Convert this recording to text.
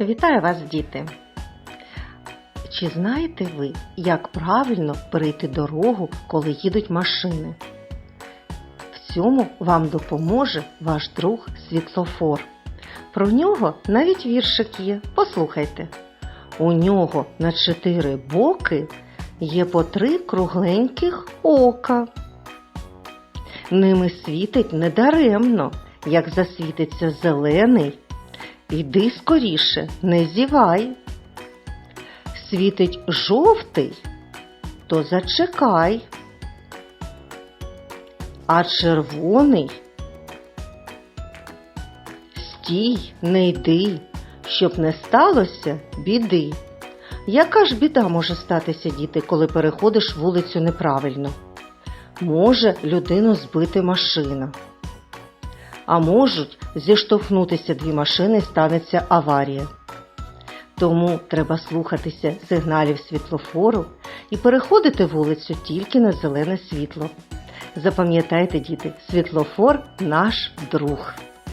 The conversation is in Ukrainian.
Вітаю вас, діти! Чи знаєте ви, як правильно перейти дорогу, коли їдуть машини? В цьому вам допоможе ваш друг світлофор. Про нього навіть віршик є. Послухайте. У нього на чотири боки є по три кругленьких ока. Ними світить недаремно, як засвітиться зелений. Іди скоріше, не зівай. Світить жовтий, то зачекай. А червоний стій, не йди, щоб не сталося біди. Яка ж біда може статися, діти, коли переходиш вулицю неправильно? Може людину збити машина. А можуть зіштовхнутися дві машини станеться аварія. Тому треба слухатися сигналів світлофору і переходити вулицю тільки на зелене світло. Запам'ятайте, діти, світлофор наш друг.